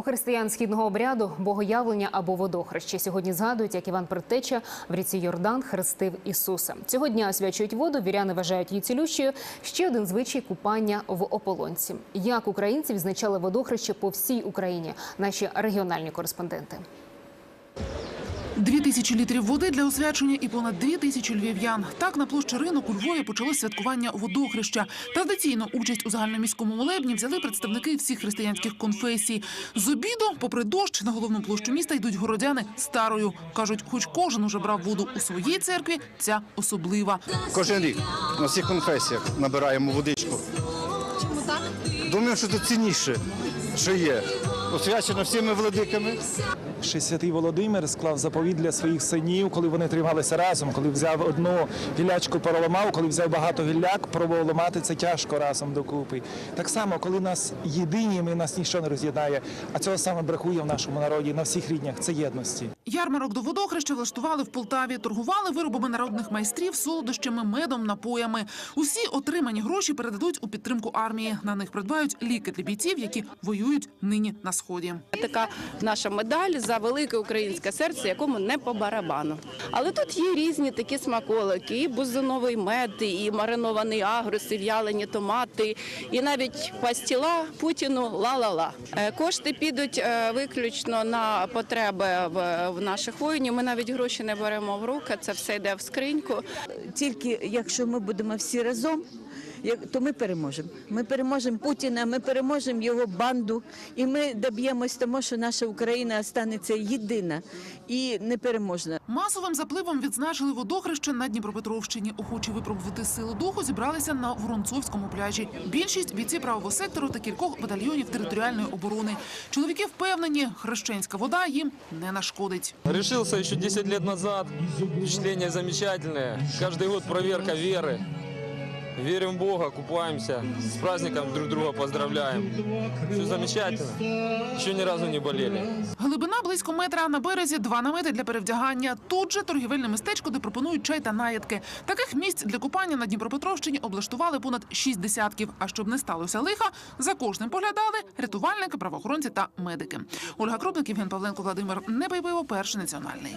У християн східного обряду богоявлення або водохрещі сьогодні згадують, як Іван Предтеча в ріці Йордан хрестив Ісуса. Цього дня освячують воду, віряни вважають її цілющою. Ще один звичай купання в ополонці. Як українці відзначали водохреще по всій Україні? Наші регіональні кореспонденти. Дві тисячі літрів води для освячення і понад дві тисячі львів'ян. Так на площі ринок у Львові почалось святкування водохреща. Традиційно участь у загальноміському молебні взяли представники всіх християнських конфесій. З обіду, попри дощ, на головну площу міста йдуть городяни старою. кажуть, хоч кожен уже брав воду у своїй церкві, ця особлива. Кожен рік на всіх конфесіях набираємо водичку. Чому так? Думаю, що це цінніше, що є. Освячено всіми владиками. Ще святий Володимир склав заповідь для своїх синів, коли вони трималися разом, коли взяв одну гілячку, переламав, коли взяв багато гілляк, пробував ламати це тяжко разом докупи. Так само, коли нас єдині, ми нас ніщо не роз'єднає. А цього саме бракує в нашому народі на всіх ріднях. Це єдності. Ярмарок до водохреща влаштували в Полтаві, торгували виробами народних майстрів, солодощами, медом, напоями. Усі отримані гроші передадуть у підтримку армії. На них придбають ліки для бійців, які воюють нині на сході. Така наша медаль за велике українське серце, якому не по барабану. Але тут є різні такі смаколики: і бузиновий мед, і маринований агрус, і в'ялені томати, і навіть пастіла Путіну ла-ла-ла. Е, Кошти підуть е, виключно на потреби в, наших воїнів. Ми навіть гроші не беремо в руки. Це все йде в скриньку. тільки якщо ми будемо всі разом, то ми переможемо. Ми переможемо Путіна, ми переможемо його банду, і ми доб'ємось тому, що наша Україна станеться єдина і непереможна. Масовим запливом відзначили водохреще на Дніпропетровщині. Охочі випробувати силу духу зібралися на Воронцовському пляжі. Більшість бійці правого сектору та кількох батальйонів територіальної оборони. Чоловіки впевнені, хрещенська вода їм не нашкодить. Решился еще 10 лет назад. Впечатление замечательное. Каждый год проверка веры. Верим в Бога, купаемся. С праздником друг друга поздравляем. Все замечательно. Еще ни разу не болели. Глибина близько метра на березі, два намети для перевдягання. Тут же торгівельне містечко, де пропонують чай та наїдки. Таких місць для купання на Дніпропетровщині облаштували понад шість десятків. А щоб не сталося лиха, за кожним поглядали рятувальники, правоохоронці та медики. Ольга Крупник, Євген Павленко, Владимир Небайбиво, перший національний.